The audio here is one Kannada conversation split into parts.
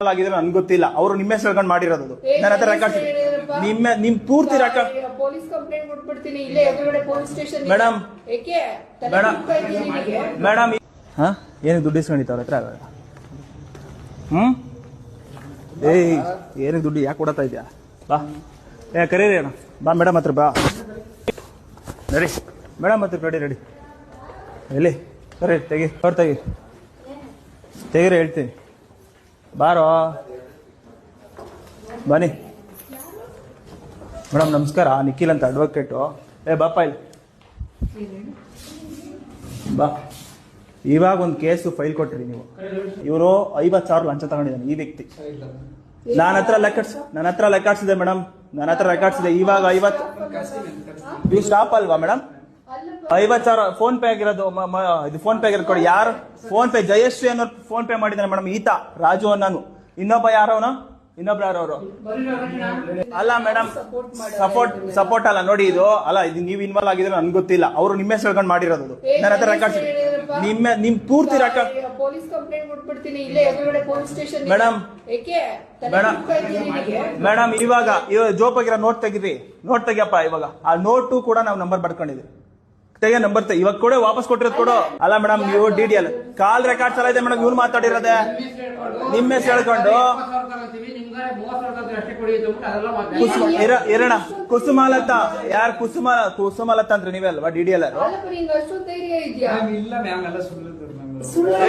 ಆಗಿದ್ರೆ ನನ್ಗೆ ಗೊತ್ತಿಲ್ಲ. ಅವರು ನಿಮ್ಮ ಹೆಸರು ಹೇಳ್ಕೊಂಡು ಮಾಡಿರೋದು. ಅದು. ನನ್ನ ಹತ್ರ ರೆಕಾರ್ಡ್ಸ್ ನಿಮ್ಮ ನಿಮ್ ಪೂರ್ತಿ ರೆಕಾರ್ಡ್ ಪೊಲೀಸ್ ಕಂಪ್ಲೇಂಟ್ ಕೊಟ್ಬಿಡ್ತೀನಿ ಇಲ್ಲೇ ಎದುರುಗಡೆ ಪೊಲೀಸ್ ಸ್ಟೇಷನ್ ಮೇಡಮ್. ಏಕೆ? ಮೇಡಮ್. ಮೇಡಮ್ ಹಾ? ಏನು ದುಡ್ಡು ಇಸ್ಕೊಂಡಿತ್ತು ಅವ್ರ ಹತ್ರ? ಹ್ಮ್? ಏಯ್ ಏನಕ್ಕೆ ದುಡ್ಡು ಯಾಕೆ ಕೊಡತಾ ಇದೆಯಾ? ಬಾ. ಏ ಕರೀರಿ ಅಣ್ಣ. ಬಾ ಮೇಡಮ್ ಹತ್ರ ಬಾ. ರೆಡಿ ಮೇಡಮ್ ಹತ್ರ ರೆಡಿ ರೆಡಿ ಎಲ್ಲಿ? ಸರಿ ತೆಗಿ. ಅವ್ರು ತೆಗಿ. ತೆಗೀರಿ ಹೇಳ್ತೀನಿ. ಬಾರೋ. ಬನ್ನಿ. ಮೇಡಮ್, ನಮಸ್ಕಾರ. ನಿಖಿಲ್ ಅಂತ ಅಡ್ವೊಕೇಟು ಏ ಬಾಪ ಇಲ್ಲಿ. ಬಾ. ಇವಾಗ ಒಂದು ಕೇಸು ಫೈಲ್ ಕೊಟ್ರಿ ನೀವು. ಇವರು ಐವತ್ತು ಸಾವಿರ ಲಂಚ ತಗೊಂಡಿದ್ದಾನೆ, ಈ ವ್ಯಕ್ತಿ. ನನ್ನ ಹತ್ರ ಲೆಕ್ಕಾಡ್ಸ್ ನನ್ನ ಹತ್ರ ಲೆಕ್ಕಾಡ್ಸಿದೆ ಮೇಡಮ್. ನನ್ನ ಹತ್ರ ರೆಕಾರ್ಡ್ಸ್ ಇವಾಗ ಐವತ್ತು. ನೀವು ಸ್ಟಾಪ್ ಅಲ್ವಾ, ಮೇಡಮ್? ಐವತ್ತು ಸಾವಿರ ಫೋನ್ ಪೇ ಆಗಿರೋದು ಮ- ಮ- ಇದು ಫೋನ್ ಪೇ ಆಗಿರೋದು ಕೊಡಿ. ಯಾರು? ಫೋನ್ ಪೇ ಜಯಶ್ರೀ ಅನ್ನೋರು ಫೋನ್ ಪೇ ಮಾಡಿದ್ದಾನೆ ಮೇಡಮ್. ಈತ ರಾಜು ಅನ್ನೋನು. ಇನ್ನೊಬ್ಬ ಯಾರವನು ಇನ್ನೊಬ್ರು ಯಾರವರು ಅಲ್ಲ ಮೇಡಮ್ ಸಪೋರ್ಟ್ ಸಪೋರ್ಟ್ ಅಲ್ಲ. ನೋಡಿ ಇದು ಅಲ್ಲ ಇದು ನೀವು ಇನ್ವಾಲ್ವ್ ಆಗಿದ್ರೆ ನನ್ಗೆ ಗೊತ್ತಿಲ್ಲ. ಅವರು ನಿಮ್ಮ ಹೆಸರು ಹೇಳ್ಕೊಂಡು ಮಾಡಿರೋದು. ಏ, ನನ್ನ ಹತ್ರ ರೆಕಾರ್ಡ್ಸ್ ಹೇಳಿದ್ರಪ್ಪ. ನಿಮ್ಮ ನಿಮ್ ಪೂರ್ತಿ ರೆಕಾರ್ಡ್ ಪೊಲೀಸ್ ಕಂಪ್ಲೇಂಟ್ ಕೊಟ್ಬಿಡ್ತೀನಿ. ಇಲ್ಲೇ ಎದುರುಗಡೆ ಪೊಲೀಸ್ ಸ್ಟೇಷನ್ ಮೇಡಮ್. ಏಕೆ? ತಲೆ ಮೇಡಮ್. ತಿಂತಾ ಇದೆಯಾ ನಿನಗೆ? ಮೇಡಮ್ ಇವಾಗ ಇವಾಗ ಜೋಪಾಗಿರೋ ನೋಟ್ ತೆಗಿರಿ ನೋಟ್ ತೆಗಿಯಪ್ಪ ಇವಾಗ. ಆ ನೋಟು ಕೂಡ ನಾವು ನಂಬರ್ ಬರ್ಕೊಂಡಿದ್ವಿ ತೆಗೆ ನಂಬರ್ ಇವಾಗ ಕೂಡ, ವಾಪಸ್ ಕೊಟ್ಟಿರೋದು ಕೊಡು. ಅಲ್ಲ ಮೇಡಮ್ ನೀವು D D L call records ಎಲ್ಲ ಇದೆ ಮೇಡಮ್ ಇವ್ನು ಮಾತಾಡಿರೋದೆ. ನಿಮ್ಮ ಹೆಸರು ಹೇಳ್ಕೊಂಡು. ಇರೋಣ. ಕುಸುಮಾಲತ. ಯಾರು ಕುಸುಮ ಕುಸುಮಾಲತ ಅಂದ್ರೆ ನೀವೇ ಅಲ್ವಾ ಡಿ ಡಿ ಎಲ್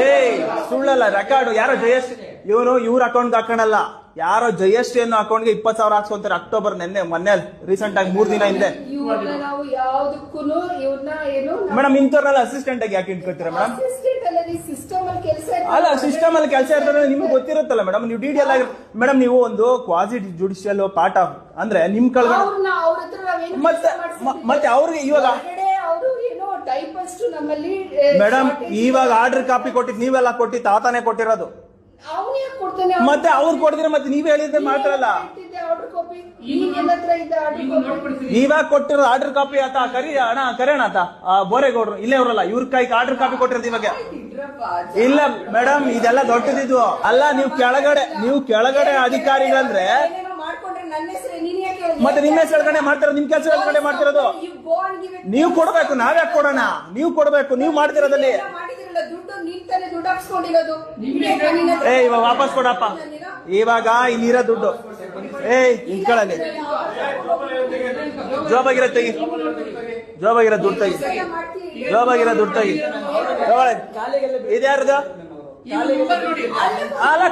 ಏಯ್, ಸುಳ್ಳಲ್ಲ ರೆಕಾರ್ಡ್ ಯಾರೋ ಜಯಶ್ರೀ ಇವನು ಇವ್ರ ಅಕೌಂಟ್ ಹಾಕೋಣಲ್ಲ. ಯಾರೋ ಜಯಶ್ರೀ ಅನ್ನೋ ಅಕೌಂಟ್ಗೆ ಇಪ್ಪತ್ತು ಸಾವಿರ ಹಾಕ್ಸ್ಕೊಂತಾರೆ ಅಕ್ಟೋಬರ್ ನಿನ್ನೆ, ಮೊನ್ನೆ ರೀಸೆಂಟ್ ಆಗಿ ಮೂರ್ ದಿನ ಹಿಂದೆ. ಇವ್ರನ್ನ ನಾವು ಯಾವ್ದಕ್ಕೂ ಇವ್ರನ್ನ ಏನು ಮೇಡಮ್ ಇಂಥವ್ರನ್ನೆಲ್ಲ ಅಸಿಸ್ಟೆಂಟ್ ಆಗಿ ಯಾಕೆ ಇಟ್ಕೋತೀರಾ ಮೇಡಮ್? ಅಸಿಸ್ಟೆಂಟ್ ಅಲ್ಲ ಸಿಸ್ಟಮ್ ಅಲ್ಲಿ ಕೆಲಸ ಅಲ್ಲ ಸಿಸ್ಟಮ್ ಅಲ್ಲಿ ಕೆಲಸ ಇರ್ತಾರೆ ನಿಮ್ಗೆ ಗೊತ್ತಿರುತ್ತಲ್ಲ ಮೇಡಮ್ ನೀವು ಡಿ ಡಿ ಎಲ್ ಆಗಿ ಮೇಡಮ್ ನೀವು ಒಂದು ಕ್ವಾಸಿ ಜುಡಿಷಿಯಲ್ ಪಾರ್ಟ್ ಆಫ್ ಅಂದ್ರೆ ನಿಮ್ ಕೆಳಗಡೆ ಅವ್ರನ್ನ ಅವ್ರ ಹತ್ರ ನಾವೇನು ಮತ್ತೆ ಮತ್ತೆ ಅವ್ರಿಗೆ ಇವಾಗ ಅವರು ಏನೋ ಟೈಪಸ್ಟ್ ನಮ್ಮಲ್ಲಿ ಮೇಡಮ್ ಇವಾಗ ಆರ್ಡರ್ ಕಾಪಿ ಕೊಟ್ಟಿದ್ ನೀವೆಲ್ಲ ಕೊಟ್ಟಿದ್ದು ಆತಾನೆ ಕೊಟ್ಟಿರೋದು. ಅವನೇ ಕೊಡ್ತಾನೆ ಮತ್ತೆ ಅವ್ರು ಕೊಡ್ತೀರ ಮತ್ತೆ ನೀವ್ ಹೇಳಿದ್ರೆ ಮಾತ್ರಲ್ಲ ಆರ್ಡರ್ ಕಾಪಿ ಈಗ ನನ್ನ ಹತ್ರ ಇದ್ದ ಆರ್ಡರ್ ಕಾಪಿ ನೀವಾಗ ಕೊಟ್ಟಿರೋ ಆರ್ಡರ್ ಕಾಪಿ ಆತ ಕರಿ ಅಣ್ಣ ಕರೆಯೋಣ ಆತ ಆ, ಬೋರೆಗೌಡ್ರು ಇಲ್ಲೇ ಅವರಲ್ಲ ಇವ್ರ ಕೈಗೆ ಆರ್ಡರ್ ಕಾಪಿ ಕೊಟ್ಟಿರೋದು ಇವಾಗ. ಇಲ್ಲ ಮೇಡಮ್ ಇದೆಲ್ಲ ದೊಡ್ಡದಿದು. ಅಲ್ಲ ನೀವು ಕೆಳಗಡೆ ನೀವು ಕೆಳಗಡೆ ಅಧಿಕಾರಿಗಳಂದ್ರೆ ಏನೇನೋ ಮಾಡ್ಕೊಂಡ್ರೆ ನನ್ನ ಹೆಸರು ನೀನ್ ಯಾಕೆ? ಮತ್ತೆ ನಿಮ್ಮ ಹೆಸರು ಹೇಳ್ಕೊಂಡೆ ಮಾಡ್ತಿರೋದು ನಿಮ್ ಕೆಲಸ ಹೇಳ್ಕೊಂಡೆ ಮಾಡ್ತಿರೋದು. You go and give it. ನೀವು ಕೊಡ್ಬೇಕು ನಾವ್ಯಾಕೆ ಕೊಡೋಣ? ನೀವು ಕೊಡ್ಬೇಕು ನೀವು ಮಾಡ್ತಿರೋದಲ್ಲಿ. ದುಡ್ಡು ದುಡ್ಡು ಹಾಕ್ಸ್ಕೊಂಡಿರೋದು? ಏ ಇವಾಗ ವಾಪಸ್ ಕೊಡಪ್ಪ. ಇವಾಗ ಇಲ್ಲಿರೋ ದುಡ್ಡು. ಏಯ್ ಇಟ್ಕೊಳ್ಳಲ್ಲಿ ಜೋಬಾಗಿರೋ ತೆಗಿ. ಜೋಬಾಗಿರೋ ದುಡ್ಡು ತೆಗಿ. ಜೋಬಾಗಿರೋ ದುಡ್ಡು ತೆಗಿ. ಇದ್ಯಾರ್ದು? ಅಲ್ಲ